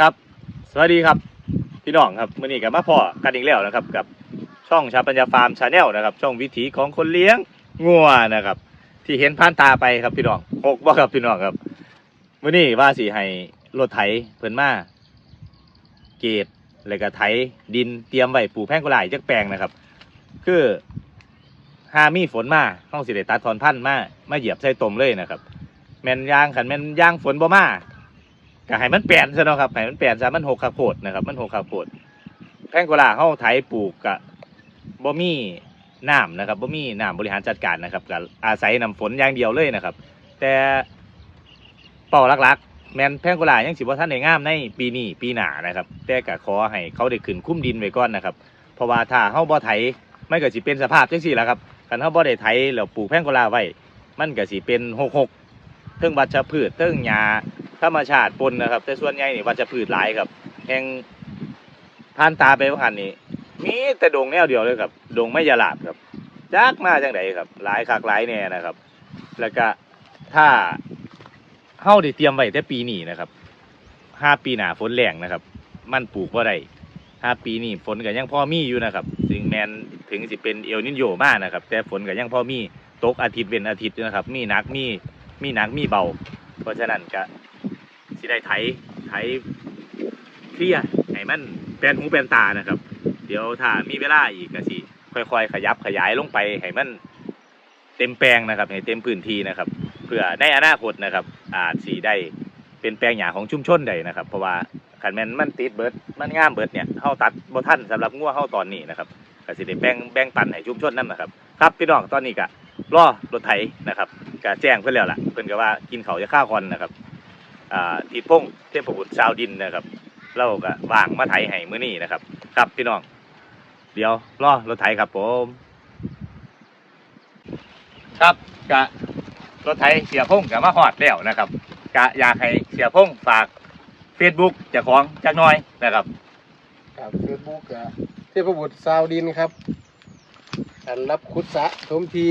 ครับ สวัสดีครับ พี่น้องครับมื่อนี้กับมาพ่อกันอีกแล้วนะครับ กับช่องชาปัญญาฟาร์มชาแนลนะครับ ช่องวิถีของคนเลี้ยงงัวนะครับ ที่เห็นผ่านตาไปครับพี่น้องหกบ่ครับพี่น้องครับมื่อนี้ว่าสีให้รถไถเพิ่นมาเกตแล้วก็ไถดินเตรียมไว้ปลูกแพงกุหลายจักแปลงนะครับ คือหามีฝนมาต้องสิได้ตัดถอนพันธุ์มามาเหยียบใส่ตมเลยนะครับ แม่นยางขันแม่นยางฝนบ่มา ก็ให้มันแปลนซะเนาะครับให้มันแปลนซะมันหกข้าวโพดนะครับมันหกข้าวโพดแพงโกลาเฮาไถปลูกกะบ่มีน้ำนะครับบ่มีน้ำบริหารจัดการนะครับก็อาศัยน้ำฝนอย่างเดียวเลยนะครับ แต่เป้าหลักๆ แมนแพงโกลายังสิบ่ทันได้งามในปีนี้ปีหน้านะครับ แต่ก็ขอให้เขาได้ขึ้นคุ้มดินไว้ก่อนนะครับ เพราะว่าถ้าเฮาบ่ไถมันก็สิเป็นสภาพจังซี่แหละครับคันเฮาบ่ได้ไถแล้วปลูกแพงโกลาไว้ มันก็สิเป็นหกหกเทิงวัชพืชเทิงหญ้า ธรรมชาติปนนะครับ แต่ส่วนใหญ่นี่วัชพืชหลายครับแห่งผ่านตาไปว่าคันนี้มีแต่ดงแนวเดียวเลยครับดงไม่ยาลาบครับจักมาจังไดครับ หลายคักหลายแน่นะครับ แล้วก็ถ้าเฮาได้เตรียมไว้แต่ปีนี้นะครับห้าปีหนาฝนแรงนะครับ มันปลูกบ่าได้ห้าปีนี้ฝนก็ยังพอมีอยู่นะครับถึงแมนถึงสิเป็นเอลนินโยมานะครับ แต่ฝนก็ยังพอมีตกอาทิตย์เว้นอาทิตย์นะครับ มีหนักมีมีหนักมีเบา เพราะฉะนั้นก็ สิได้ไถไถเคลียให้มันแปลนหูแปลนตานะครับ เดี๋ยวถ้ามีเวลาอีกก็สิค่อยๆ ขยับขยายลงไปให้มันเต็มแปลงนะครับให้เต็มพื้นที่นะครับ เพื่อในอนาคตนะครับ อาจสีได้เป็นแปลงหญ้าของชุมชนใดนะครับ เพราะว่าขันแมนมันติดเบิดมันง่ามเบิดเนี่ยเฮาตัดบ่ทันสำหรับงัวเฮาตอนนี้นะครับก็สิได้แบ่งแบ่งปันให้ชุมชนนั่นนะครับ ครับพี่น้องตอนนี้ก็รอรถไถนะครับก็แจ้งเพื่อนแล้วล่ะเพื่อนก็ว่ากินเขาจะฆ่าคอนนะครับ ทีพงเทพบุตรชาวดินนะครับเราก็วางมาไถให้มื้อนี้นะครับ ครับพี่น้อง เดี๋ยวรอรถไถครับผม ครับกะรถไถเสียพงกับมาฮอดแล้วนะครับกะอยากให้เสียพงฝาก Facebook เจ้าของจักหน่อยนะครับครับเฟซบุ๊กอะเทพบุตรซาวดินครับการรับขุดสระถมที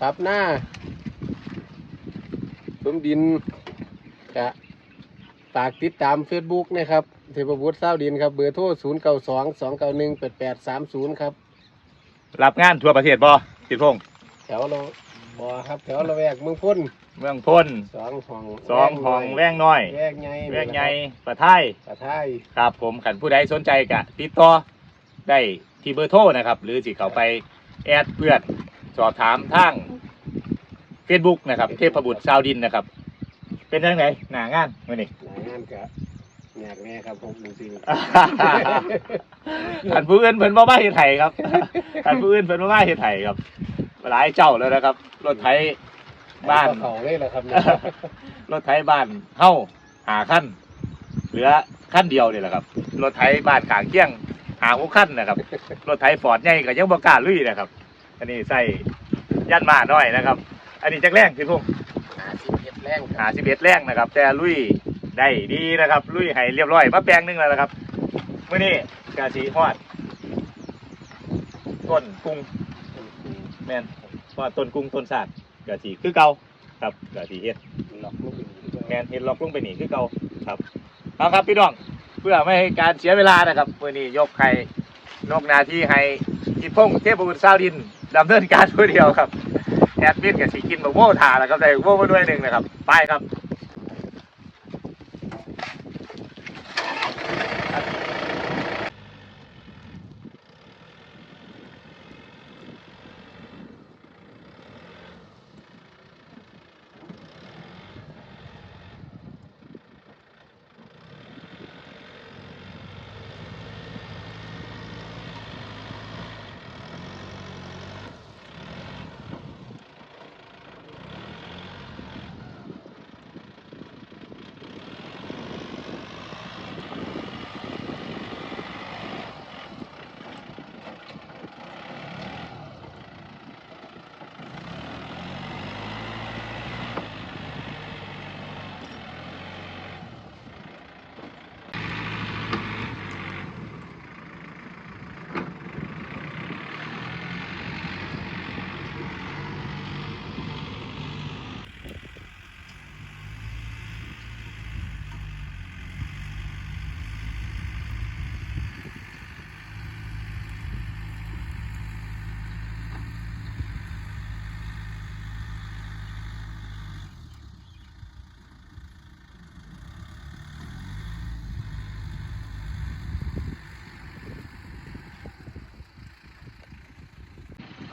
ปรับหน้าถมดิน กะฝากติดตามเฟซบุ๊กนะครับเทพบุตรซาวดินครับ เบอร์โทร0 9 2 2 9 1 8 8 3 0ครับรับงานทั่วประเทศบ่สิพงแถวเราบอครับแถวเราแวกเมืองพ้นเมืองพ้นสองห้องสองห้องแวงน้อยแวกใหญ่แวงใหญ่ประไทยกระทายครับผมขันผู้ใดสนใจกะติดต่อได้ที่เบอร์โทรนะครับ หรือสิเขาไปแอดเพื่อนสอบถามทาง Facebook นะครับ เทพบุตรชาวดินนะครับ เป็นยังไงหนางานมื่อนี้ หลายงานกะอยากแน่ครับผมจริงขันผู้อื่นเพิ่นบ่มาเฮ็ดไห้ครับขันผู้อื่นเพิ่นบ่มาเฮ็ดไห้ครับ หลายเจ้าแล้วนะครับ รถไถๆบ้าน เขาเลยแหละครับเนี่ยรถไถบ้านเฮาหาขั้นเหลือขั้นเดียวนี่แหละครับ รถไถบ้านกลางเคียงหาหกขั้นนะครับ รถไถฟอร์ดใหญ่ก็ยังบ่กล้าลุยนะครับ อันนี้ใส่ยันมาน้อยนะครับ อันนี้จักแรงพี่พงษ์หาสิบเอ็ด แรงหาสิบเอ็ดแรงนะครับ แต่ลุยได้ดีนะครับ ลุยให้เรียบร้อยมาแปลงหนึงแล้วนะครับมื้อนี้กาสีฮอดต้นกุ้งแมนฮอดต้นกุ้งต้นสาดกาสีคือเก่าครับกาสีเฮ็ดหลอกลูกอีกแมนเห็นล็อกลงไปหนีคือเก่าครับเอาครับพี่น้องเพื่อไม่ให้การเสียเวลานะครับวันนี้ยกให้นกหนาที่ให้จิพงเทพบุตรซาวดินดำเนินการผู้เดียวครับ แอดมินกับสีกินบะโม่ทาแล้วครับได้โม่มาด้วยหนึ่งนะครับ ไปครับ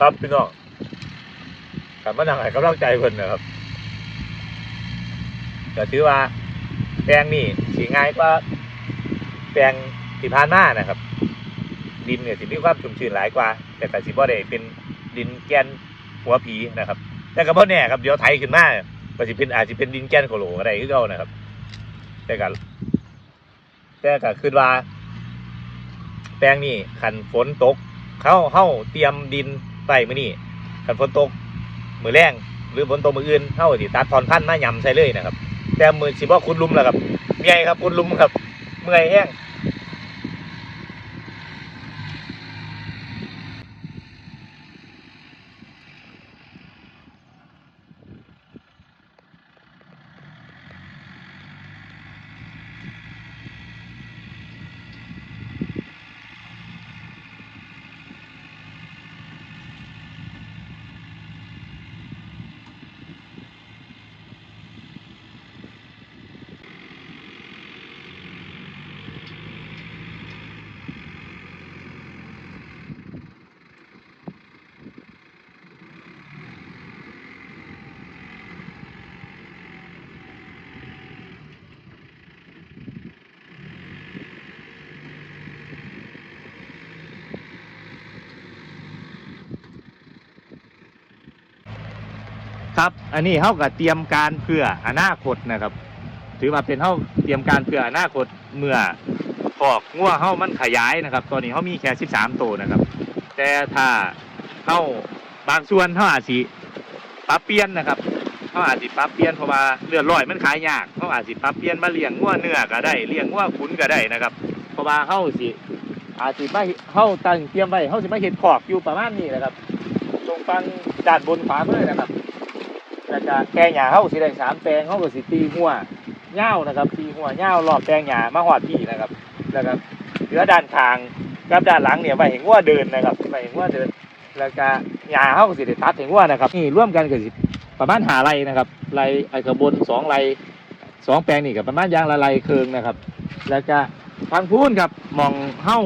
ครับพี่น้องกลับมานั่งให้กำลังใจเพิ่นนะครับก็ถือว่าแปลงนี่สีง่ายกว่าแปลงที่ผ่านมานะครับ ดินเนี่ยสิมีความชุ่มชื้นหลายกว่า แต่ก็สิบ่ได้เป็นดินแกนหัวผีนะครับ แต่ก็บ่แน่ครับเดี๋ยวไถขึ้นมาก็สิเป็นอาจสิเป็นดินแกนโคโลก็ได้คือเก่านะครับ แต่ก็แต่ก็คือว่า แปลงนี่คันฝนตกเข้าเข้าเตรียมดิน ไปมื้อนี้คันฝนตกมือแรงหรือฝนตกมืออื่นเท่าสิตัดทอนพันธุ์มายำใส่เลยนะครับ แต่มือสิบ่คุณลุมแล้วครับเมื่อยครับคุณลุมครับ เมื่อยแห้ง ครับ อันนี้เขาก็เตรียมการเพื่ออนาคตนะครับ ถือว่าเป็นเขาเตรียมการเพื่ออนาคตเมื่อพอกงัวเขามันขยายนะครับ ตอนนี้เขามีแค่13ตัวนะครับ แต่ถ้าเขาบางส่วนเขาอาจสิปรับเปลี่ยนนะครับเขาอาจสิปรับเปลี่ยนเพราะว่าเลือดลอยมันขายยากเขาอาจสิปรับเปลี่ยนมาเลี้ยงงัวเนื้อก็ได้เลี้ยงงัวขุนก็ได้นะครับ เพราะว่าเขาสิอาจสิไม่เข้าตั้งเตรียมไว้เข้าสิมาเห็ดขอกอยู่ประมาณนี้นะครับ ตรงฟังด้านบนขวามือนะครับ แล้วก็แปลงหญ้าเขาสิได้สามแปลงเขาก็สิตีหัวเง่านะครับตีหัวเง่ารอบแปลงหญ้ามาหอดพี่นะครับ แล้วก็เหลือด้านข้างกับด้านหลังเนี่ยไปเห็นว่าเดินนะครับไปเห็นว่าเดิน แล้วก็หญ้าเขาก็สิได้ตัดเห็นว่านะครับนี่ร่วมกันก็สิประมาณหาไรนะครับไรไอ้ขบวนสองไรสองแปลงนี่กับประมาณยางละไรเคืองนะครับ แล้วก็ทางพูนครับมองเฮ้า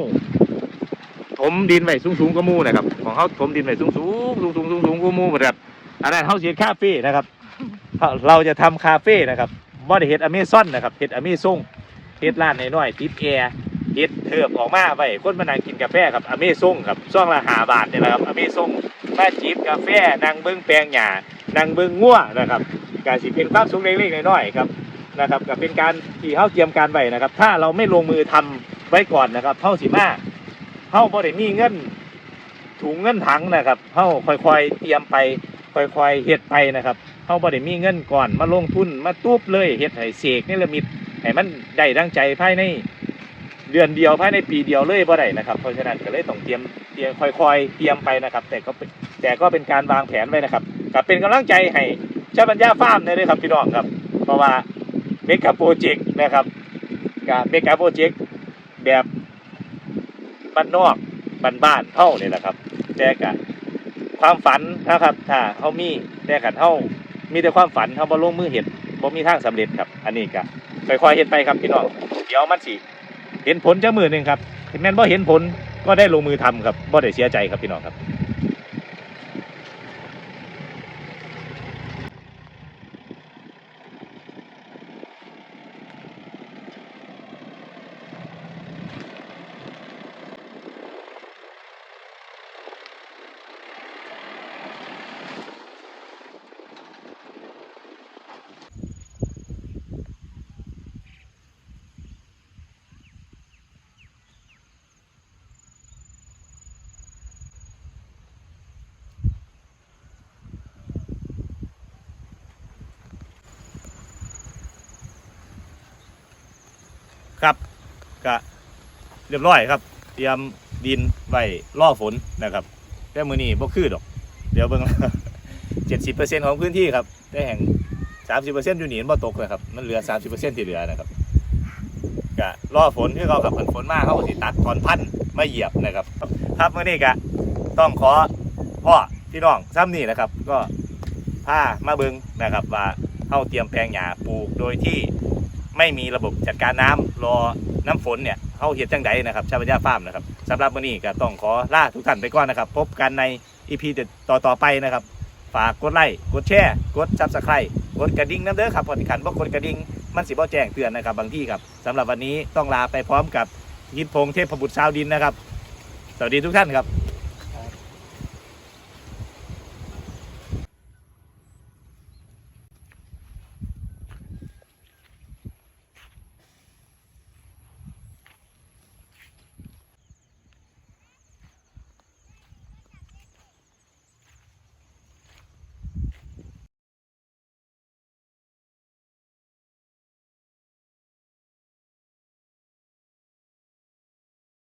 ถมดินไว้สูงๆก็มูนะครับของเขาถมดินไว้สูงๆสูงๆสูงๆก็มูเหมือนกัน อันนั้นเฮาเฮ็ดคาเฟ่นะครับ เราจะทำคาเฟ่นะครับบ่ได้เฮ็ดอเมซอนนะครับเฮ็ดอเมซงเฮ็ดร้านน้อยๆติดแอร์เฮ็ดเทิบออกมาไว้คนมานั่งกินกาแฟครับอเมซงครับซ่องละ5บาทนี่แหละครับอเมซงมาจิบกาแฟนั่งเบิ่งแปลงหญ้านั่งเบิ่งงัวนะครับก็สิเป็นความสุขเล็กๆน้อยๆครับนะครับก็เป็นการที่เฮาเตรียมการไว้นะครับ ถ้าเราไม่ลงมือทำไว้ก่อนนะครับเฮาสิมาเฮาบ่ได้มีเงินถุงเงินถังนะครับเฮาค่อยๆเตรียมไป ค่อยๆเฮ็ดไปนะครับเขาบ่ได้มีเงินก่อนมาลงทุนมาตูบเลยเฮ็ดให้เสกนี่ละมิดให้มันได้ดังใจภายในเดือนเดียวภายในปีเดียวเลยบ่ได้นะครับ เพราะฉะนั้นก็เลยต้องเตรียมเตรียมค่อยๆเตรียมไปนะครับ แต่ก็แต่ก็เป็นการวางแผนไว้นะครับก็เป็นกำลังใจให้เจ้าปัญญาฟาร์มเลยครับพี่น้องครับ เพราะว่าเมกะโปรเจกต์นะครับกับเมกะโปรเจกต์แบบบ้านนอกบ้านๆเท่านี่แหละครับแต่กะ ความฝันนะครับ ถ้าเขามีแต่ขันเท่ามีแต่ความฝันเขาบ่ลงมือเห็ดบ่มีทางสำเร็จครับ อันนี้ก็ค่อยๆเห็ดไปครับพี่น้องเดี๋ยวมันสิเห็นผลจากมือหนึ่งครับถึงแม้นบ่เห็นผลก็ได้ลงมือทำครับบ่ได้เสียใจครับพี่น้องครับ ก็เรียบร้อยครับ เตรียมดินไว้ล่อฝนนะครับ แต่มือนี้บ่คือดอก เดี๋ยวเบิ่งเจ็ดสิบเปอร์เซ็นต์ของพื้นที่ครับแต่แห่งสามสิบเปอร์เซ็นต์อยู่หนีนบ่ตกนะครับ มันเหลือสามสิบเปอร์เซ็นต์ที่เหลือนะครับก็ล่อฝนที่เขากับฝนมากเขาสิตัดถอนพันธุ์มาเหยียบนะครับ ครับมื่อนี้ก็ต้องขอพ่อพี่น้องซ้ำนี่นะครับ ก็พามาเบิงนะครับว่าเข้าเตรียมแปลงหญ้าปลูกโดยที่ไม่มีระบบจัดการน้ำ รอน้ำฝนเนี่ยเขาเห็ดจังใดนะครับชาวปัญญาฟาร์มนะครับสำหรับวันนี้ก็ต้องขอลาทุกท่านไปก่อนนะครับ พบกันในอีพีต่อต่อไปนะครับ ฝากกดไลค์กดแชร์กดซับสไครต์กดกระดิ่งน้ำเด้อครับพอดีขันบ่กดกระดิ่งมันสิบ่แจ้งเตือนนะครับ บางที่ครับสำหรับวันนี้ต้องลาไปพร้อมกับยินพงเทพบุตรชาวดินนะครับสวัสดีทุกท่านครับ